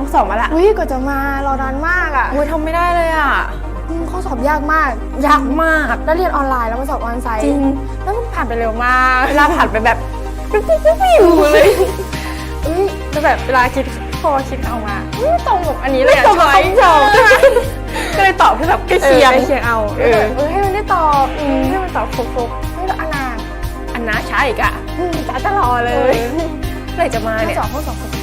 ห้องสอบมาละอุ้ยกว่าจะมารอนานมากอะอุ้ยทำไม่ได้เลยอะอืมข้อสอบยากมาก ยากมาก แล้วเรียนออนไลน์แล้วมาสอบออนไซต์จริง แล้วมันผ่านไปเร็วมากเวลาผ่านไปแบบปิ๊บปิ๊บปิ๊บปิ๊บเลยอุ้ยแล้วแบบเวลาคิดพอคิดออกมาอุ๊ยตรงกับอันนี้เลยไม่ตรงกับช้อยคำตอบใช่ไหมก็เลยตอบที่แบบใกล้เคีเคียยงงเคียงเอาเออเออให้มันได้ตอบอืมให้มันตอบครบๆไม่แล้วอนาอันน้าช้าอีกอะอืมจ้าจะรอเลเอยอเมื่อไหร่จะมาข้อเนี่ยสอบข้อสอบ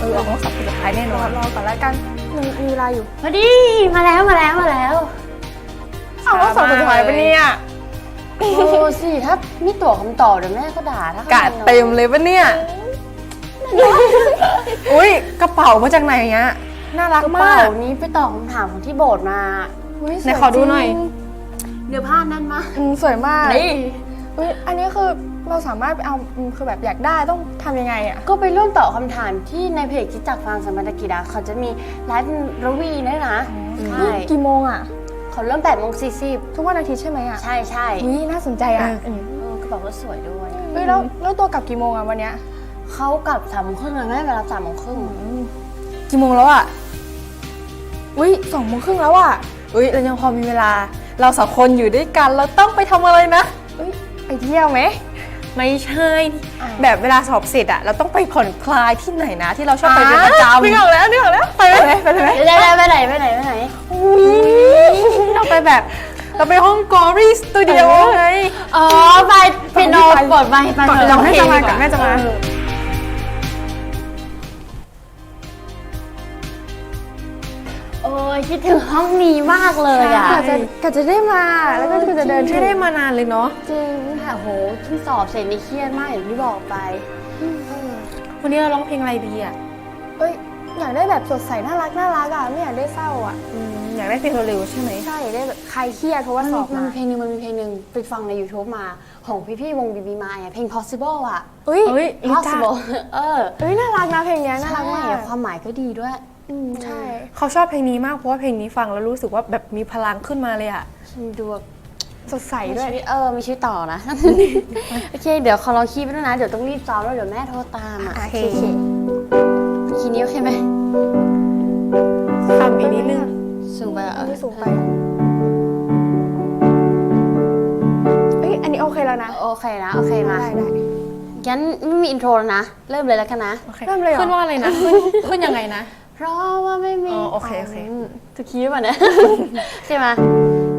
คนสุดท้ายอะเออห้องสอบสุดท้ายแน่นรออนรอก่อนแล้วกันมันมีเวลาอยู่มาดิมาแล้วมาแล้วมาแล้วเอาข้อสอบคนสุดท้ายปะเนี่ยโอ้สิถ้าไม่ตรวจคำตอบเดี๋ยวแม่ก็ด่าถ้ากาดเต็มเลยปะเนี่ยอุ้ยกระเป๋ามาจากไหนเงี้ยน่ารักกระมาเป๋ากนี้ไปตอบคำถามของที่โบสถ์มาอุ๊ยไหนขอดูหน่อยสวจริงเนื้อผ้าแนั่นมากอืมสวยมากนี่ อุ๊ยอันนี้คือเราสามารถไปเอาอืมคือแบบอยากได้ต้องทำยังไงอะก็ไปร่วมตอบคำถามที่ในเพจคิดจักฟังสมรรถกิจอะเขาจะมีไลฟ์ระวีด้วยนะใช่กี่โมงอะเขาเริ่ม8โมง40 ทุกวันอาทิตย์ใช่ไหมอะใช่ใช่อุ้ยน่าสนใจอะเออเออกระเป๋าก็สวยด้วย เฮ้ยแล้วแล้วตัวกลับกี่โมงอะวันเนี้ยเขากลับสามโมงครึ่งเลยแม่เวลาสามโมงครึ่งกี่โมงแล้วอะอุ้ยสองโมงครึ่งแล้วอะอุ้ยเรายังพอมีเวลา เราสองคนอยู่ด้วยกันเราต้องไปทำอะไรนะ อุ้ย ไปเที่ยวไหม ไม่ใช่อ่าแบบเวลาสอบเสร็จอะเราต้องไปผ่อนคลายที่ไหนนะ ที่เราชอบไปเป็นประจำนึกออกแล้วนึกออกแล้วไปไหมไปเลยไหมไปได้ได้ไปไหนไปไหนไปไหนเราไปแบบเราไปห้องกอรี่สตูดิโอไงอ๋อไปเปียโนเปิดไปไปก่อนเถอะเราให้แม่จะมากับแม่จะมา คิดถึงห้องนี้มากเลยอะกะจะกะจะได้มา แล้วก็คือจะเดินไม่ได้มานานเลยเนาะ จริงค่ะโหเพิ่งสอบเสร็จนี่เครียดมากอย่างที่บอกไป วันนี้เราร้องเพลงอะไรดีอะเอ้ย อยากได้แบบสดใสน่ารักน่ารักอะไม่อยากได้เศร้าอะอืมอยากได้เพลงเร็วๆใช่ไหมใช่อยากได้แบบใครเครียดเพราะว่ามันสมีอบมันมามีเพลงหนึ่งมันมีเพลงหนึ่งไปฟังใน YouTube มาของพี่ๆวงบีบีมาอะเพลง possible อะเอ้ยเฮ้ยรู้จัก possible เออเอ้ยน่ารักนะเพลงเนี้ยน่ารักมากใช่ความหมายก็ดีด้วย อืมใช่ เขาชอบเพลงนี้มากเพราะว่าเพลงนี้ฟังแล้วรู้สึกว่าแบบมีพลังขึ้นมาเลยอะดูแบบสดใสมีด้วย ชีวิตเออ มีชีวิตต่อนะ โอเค เดี๋ยวขอลองคีย์ไปด้วยนะ เดี๋ยวต้องรีบซ้อมแล้วเดี๋ยวแม่โทรตามอะโอเค คีย์นี้โอเคไหมทำอีกนิดนึง สูงไปอะอันที่สูงไป เอ้ย อันนี้โอเคแล้วนะ โอเคนะ โอเคมาได้ได้งั้นไม่มีอินโทรแล้วนะ เริ่มเลยแล้วกันนะ โอเคเริ่มเลยเหรอขึ้นว่าอะไรนะ ขึ้นขึ้นยังไงนะ เพราะว่าไม่มีอ๋อโอเคโอเคมจะคีย์ป่ะเนี่ย ใช่ไหม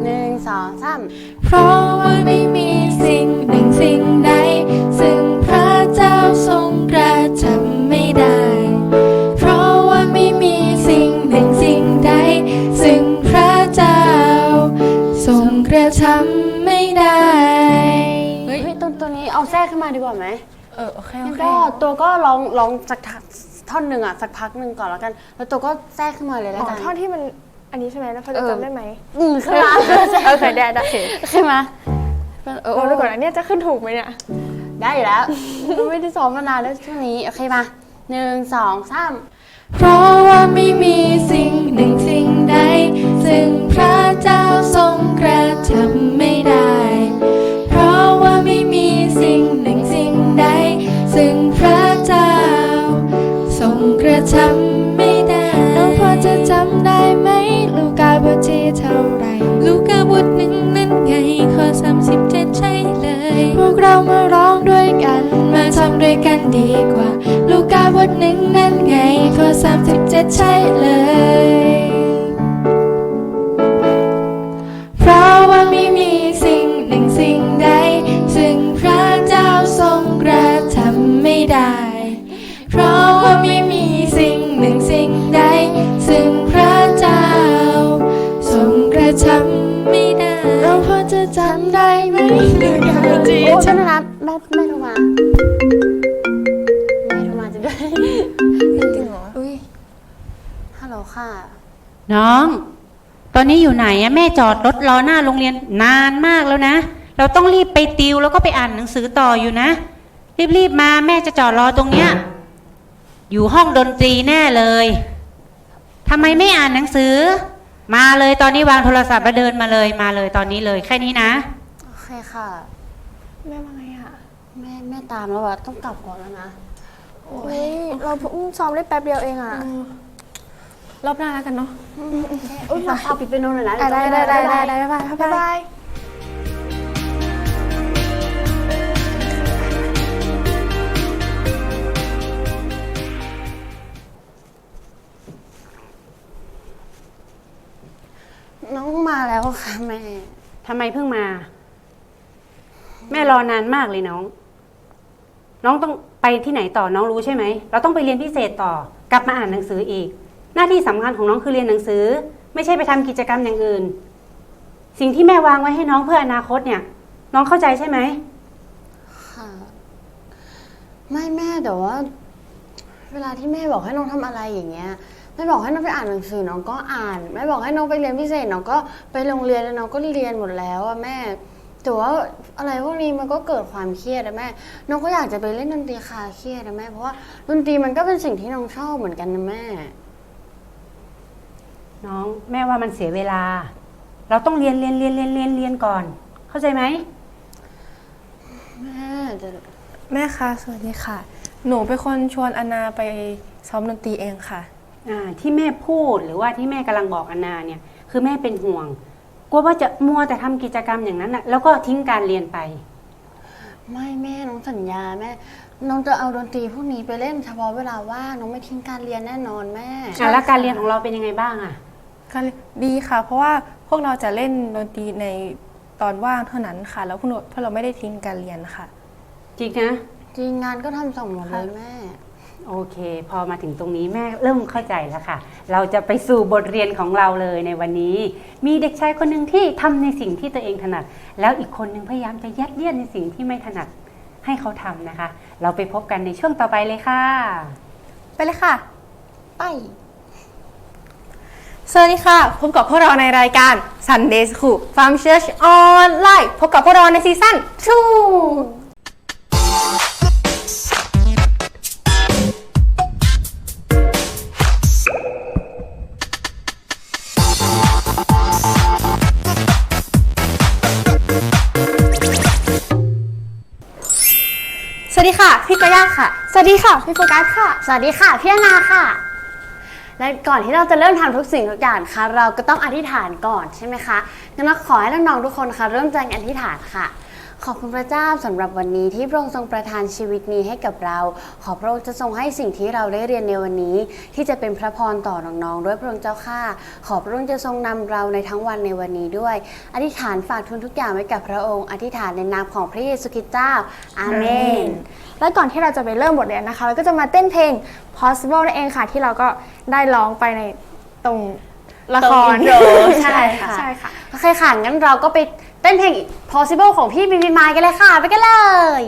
หนึ่งสองสามเพราะว่าไม่มีสิ่งหนึ่งสิ่งใด ซึ่งพระเจ้าทรงกระทำไม่ได้ เพราะว่าไม่มีสิ่งหนึ่งสิ่งใด ซึ่งพระเจ้า ทรงกระทำไม่ได้ เฮ้ยตัวตัวนี้เอาแทรกขึ้นมาดีกว่าไหมเออโอเคโองั้นเค ก็ตัวก็ลองลองสักทัก ท่อนหนึ่งอะสักพักหนึ่งก่อนแล้วกัน แล้วตัวก็แทรกขึ้นมาเลยแล้วอ๋อกัน ท่อนที่มันอันนี้ใช่ไหมแล้วพอจะเออจำได้ไหมอืมขึ้นมาโอเคได้ได้ใช่ไหมเออเราดูก่อนอันเนี้ยจะขึ้นถูกไหมเนี่ย ได้อยู่แล้ว ไม่ได้ซ้อมมานานแล้วช่วงนี้ โอเคมาหนึ่งสองสามเพราะว่าไม่มีสิ่งหนึ่งสิ่งใด ซึ่งพระเจ้าทรงกระทำไม่ได้ รงกระทำไม่ได้น้องพอจะจำได้ไหม ลูกาบทที่เท่าไหรลูกาบทหนึ่งนั่นไงข้อสามสิบเจ็ดใช่เลย พวกเรามาร้องด้วยกัน มาทำด้วยกันดีกว่า ลูกาบทหนึ่งนั่นไงข้อสามสิบเจ็ดใช่เลย ค่ะ น้อง ตอนนี้อยู่ไหนอะแม่จอดรถรอหน้าโรงเรียนนานมากแล้วนะ เราต้องรีบไปติวแล้วก็ไปอ่านหนังสือต่ออยู่นะ รีบๆมาแม่จะจอดรอตรงเนี้ย อยู่ห้องดนตรีแน่เลยทำไมไม่อ่านหนังสือ มาเลยตอนนี้วางโทรศัพท์แล้วเดินมาเลยมาเลยตอนนี้เลย แค่นี้นะ โอเคค่ะ แม่ว่าไงอะแม่แม่ตามแล้วอะต้องกลับก่อนแล้วนะ โอ้ยเราเพิ่งซ้อมได้แป๊บเดียวเองอะ รอบหน้าแล้วกันเนาะอุ้ยฝากเอาปิดเป็นโนนหน่อยนะอะได้ได้ได้ได้ได้บ๊ายบายบ๊ายบายน้องมาแล้วค่ะแม่ ทำไมเพิ่งมา แม่รอนานมากเลยน้อง น้องต้องไปที่ไหนต่อน้องรู้ใช่ไหม เราต้องไปเรียนพิเศษต่อกลับมาอ่านหนังสืออีก หน้าที่สำคัญของน้องคือเรียนหนังสือ ไม่ใช่ไปทำกิจกรรมอย่างอื่น สิ่งที่แม่วางไว้ให้น้องเพื่ออนาคตเนี่ย น้องเข้าใจใช่ไหมค่ะไม่แม่แต่ว่า เวลาที่แม่บอกให้น้องทำอะไรอย่างเงี้ยแม่บอกให้น้องไปอ่านหนังสือน้องก็อ่านแม่บอกให้น้องไปเรียนพิเศษน้องก็ไปโรงเรียนแล้วน้องก็เรียนหมดแล้วอะแม่แต่ว่าอะไรพวกนี้มันก็เกิดความเครียดนะแม่ น้องก็อยากจะไปเล่นดนตรีคาเครียดนะแม่ เพราะว่าดนตรีมันก็เป็นสิ่งที่น้องชอบเหมือนกันนะแม่ น้องแม่ว่ามันเสียเวลา เราต้องเรียนเรียนเรียนเรียนเรียนเรียนก่อน เข้าใจไหมแม่แต่แม่คะสวัสดีค่ะ หนูเป็นคนชวนอนนาไปซ้อมดนตรีเองค่ะอ่าที่แม่พูดหรือว่าที่แม่กำลังบอกอนนาเนี่ย คือแม่เป็นห่วงกลัวว่าจะมัวแต่ทำกิจกรรมอย่างนั้นนะแล้วก็ทิ้งการเรียนไป ไม่แม่น้องสัญญาแม่ น้องจะเอาดนตรีพวกนี้ไปเล่นเฉพาะเวลาว่างน้องไม่ทิ้งการเรียนแน่นอนแม่อะแล้วการเรียนของเราเป็นยังไงบ้างอะ ก็ดีค่ะ เพราะว่าพวกเราจะเล่นดนตรีในตอนว่างเท่านั้นค่ะ แล้วพวกเราพวกเราไม่ได้ทิ้งการเรียนค่ะ จริงนะ จริงงานก็ทำส่งหมดเลยแม่ โอเค พอมาถึงตรงนี้แม่เริ่มเข้าใจแล้วค่ะ เราจะไปสู่บทเรียนของเราเลยในวันนี้ มีเด็กชายคนหนึ่งที่ทำในสิ่งที่ตัวเองถนัด แล้วอีกคนหนึ่งพยายามจะยัดเยียดในสิ่งที่ไม่ถนัดให้เขาทำนะคะ เราไปพบกันในช่วงต่อไปเลยค่ะ ไปเลยค่ะ ไป สวัสดีค่ะ พบกับพวกเราในรายการ Sunday School Farm Church Online พบกับพวกเราในซีซั่น2สวัสดีค่ะ พี่กอย่าค่ะ สวัสดีค่ะ พี่โฟกัสค่ะ สวัสดีค่ะ พี่นาค่ะ และก่อนที่เราจะเริ่มทำทุกสิ่งทุกอย่างค่ะ เราก็ต้องอธิษฐานก่อนใช่ไหมคะงั้นเราขอให้น้องๆทุกคนค่ะ เริ่มจากอธิษฐานค่ะ ขอบคุณพระเจ้าสำหรับวันนี้ที่พระองค์ทรงประทานชีวิตนี้ให้กับเรา ขอพระองค์จะทรงให้สิ่งที่เราได้เรียนในวันนี้ ที่จะเป็นพระพรต่อน้องๆด้วยพระองค์เจ้าข้าขอพระองค์จะทรงนำเราในทั้งวันในวันนี้ด้วย อธิษฐานฝากทุนทุกอย่างไว้กับพระองค์ อธิษฐานในนามของพระเยซูคริสต์เจ้าอาเมนและก่อนที่เราจะไปเริ่มบทเรียนนะคะ เราก็จะมาเต้นเพลง possible นั่นเองค่ะ ที่เราก็ได้ร้องไปในตรงละครตรง intro ใช่ค่ะใช่ค่ะโอเคค่ะงั้นเราก็ไป เต้นเพลง possible ของพี่บีบีมายกันเลยค่ะ ไปกันเลย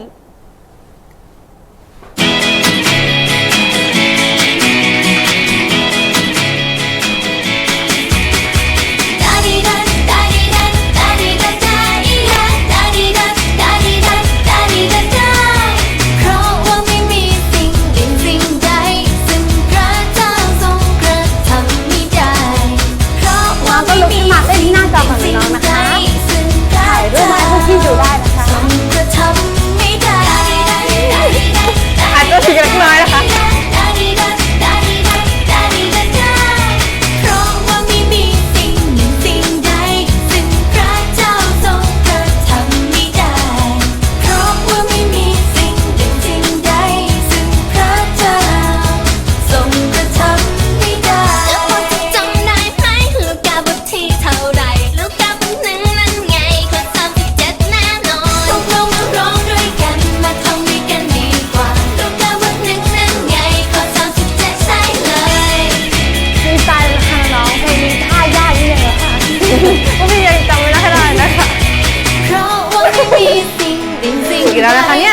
นึ่ง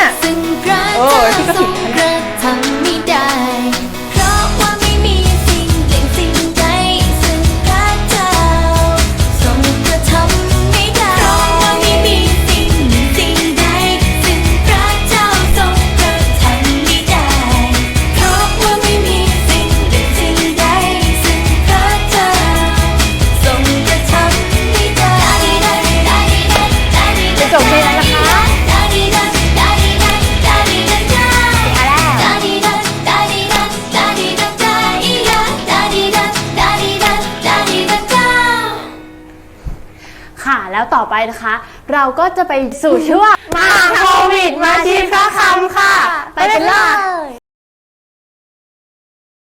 แล้วต่อไปนะคะ เราก็จะไปสู่ช่วงมาโควิดมาชีพระคำค่ะ ไปกันเลย